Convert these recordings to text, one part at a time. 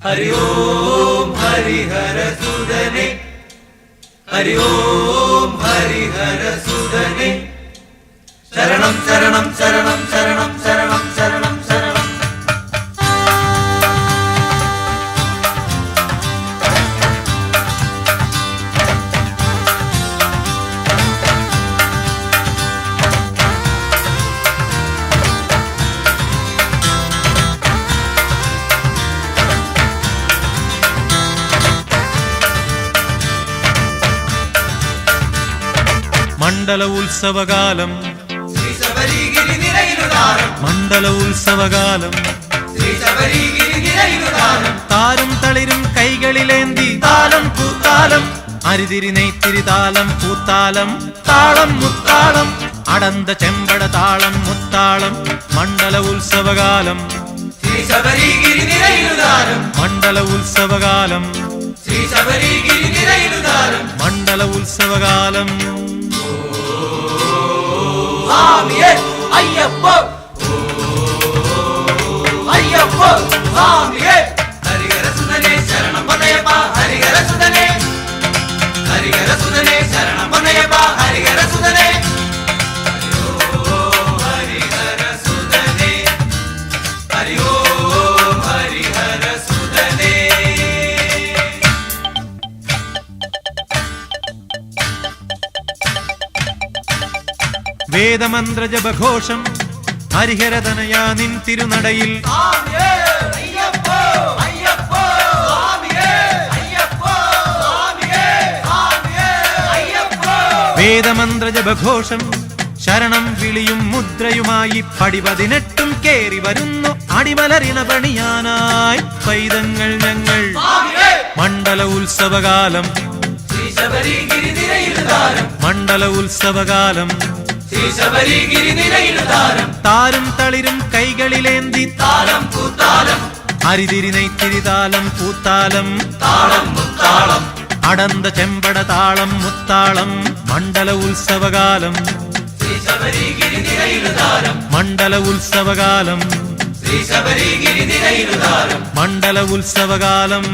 ഹരി ഓം ഹരിഹര സുതനെ ഹരി ഓം ഹരിഹര സുതനെ ശരണം ശരണം மண்டல உற்சவகாலம். மண்டல உற்சவகாலம். தாரும். தளிரும் கைகளிலேந்தி. தாளம் பூத்தாளம். அரிதிரினை திரிதாளம் பூத்தாளம். தாளம் முத்தாளம். அடந்த செம்பட தாளம் முத்தாளம். மண்டல உற்சவகாலம். மண்டல உற்சவகாலம். மண்டல உற்சவகாலம். சாமியே ஐயப்போ. ஐயப்போ சாமியே ஹரிகர சுதனே சரணம் பண்ணையப்பா ஹரிகர சுதனே. ஹரிகர சுதனே சரணம் பண்ணையப்பா ஹரிகர சுதனே. വേദമന്ത്ര ജപഘോഷം ഹരിഹരതനയാ നിൻ തിരുനടയിൽ. വേദമന്ത്ര ജപഘോഷം ശരണം വിളിയും മുദ്രയുമായി പടിപതിനെട്ടും കേറി വരുന്നു. അടിമലറിണ പണിയാനായി പൈതങ്ങൾ ഞങ്ങൾ. മണ്ഡല ഉത്സവകാലം. മണ്ഡല ഉത്സവകാലം. தாரும். தளிரும் கைகளிலேந்தி தாளம் கூத்தாளம் அரிதிரினை திரிதாளம் கூத்தாளம் தாளம் முத்தாளம். அடர்ந்த செம்பட தாளம் முத்தாளம். மண்டல உற்சவகாலம் மண்டல உற்சவகாலம் மண்டல உற்சவகாலம்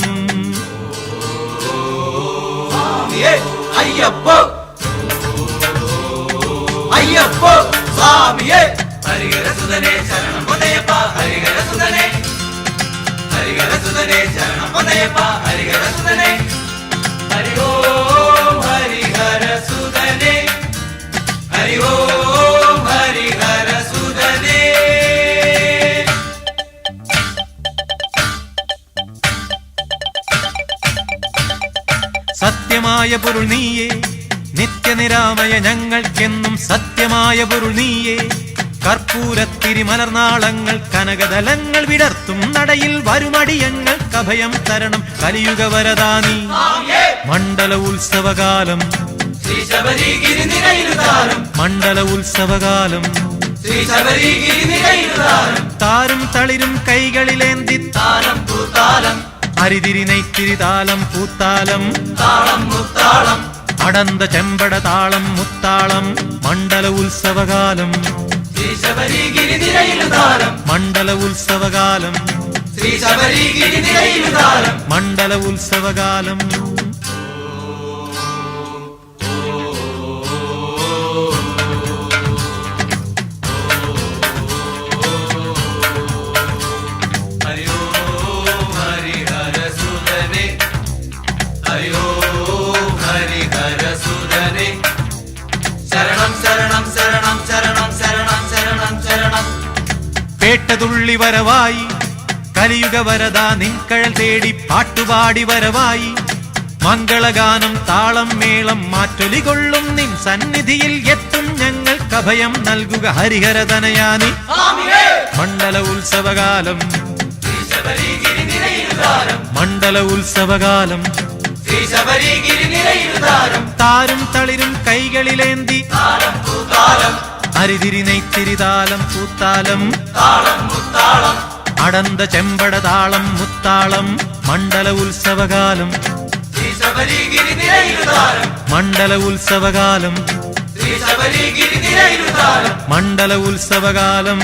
ஐயப்போ! ஐயப்போ சுவாமியே. ஹரிகர சுதனே சரணம் பொன்னையப்பா. ஹரிகர சுதனே. ஹரிகர சுதனே சரணம் பொன்னையப்பா. ஹரிகர சுதனே. ஹரி ஓம் ஹரிஹர சுதனே. ஹரி ஓம் ஹரிஹர சுதனே. சத்தியமாய பொருள் நீயே. നിത്യനിരാമയ ഞങ്ങൾക്കെന്നും സത്യമായ പൊരുൾ നീയേ. കർപ്പൂരത്തിരി മലർനാളങ്ങൾ കനകതലങ്ങൾ വിടർത്തും നടയിൽ വരുമടിയങ്ങൾ കഭയം തരണം കലിയുഗ വരദാനി. മണ്ഡല ഉത്സവകാലം. മണ്ഡല ഉത്സവകാലം. താരും. തളിരും കൈകളിലേന്തി. താരം പൂത്താലം. അരിതിരി നെയ്ത്തിരി താലം പൂത്താലം. താളം മുത്താളം അടന്ത ചെമ്പട താളം മുത്താളം മണ്ഡല ഉത്സവകാലം. മണ്ഡല ഉത്സവകാലം. മണ്ഡല ഉത്സവകാലം. പേട്ടതുള്ളി വരവായി. കലിയുഗ വരദ നിൻകഴൽ തേടി പാട്ടുപാടി വരവായി. മംഗളഗാനം താളം മേളം മാറ്റൊലി കൊള്ളും നിൻ സന്നിധിയിൽ എത്തും ഞങ്ങൾക്ക് അഭയം നൽകുക ഹരിഹരതനയാനി തനയാനി മണ്ഡല ഉത്സവകാലം. മണ്ഡല ഉത്സവകാലം. താരും തളിരും കൈകളിലേന്തി. അരിതിരി നെയ്ത്തിരി താലം മുത്താളം അടന്ത ചെമ്പട താളം മുത്താളം. മണ്ഡല ഉത്സവകാലം. മണ്ഡല ഉത്സവകാലം. മണ്ഡല ഉത്സവകാലം.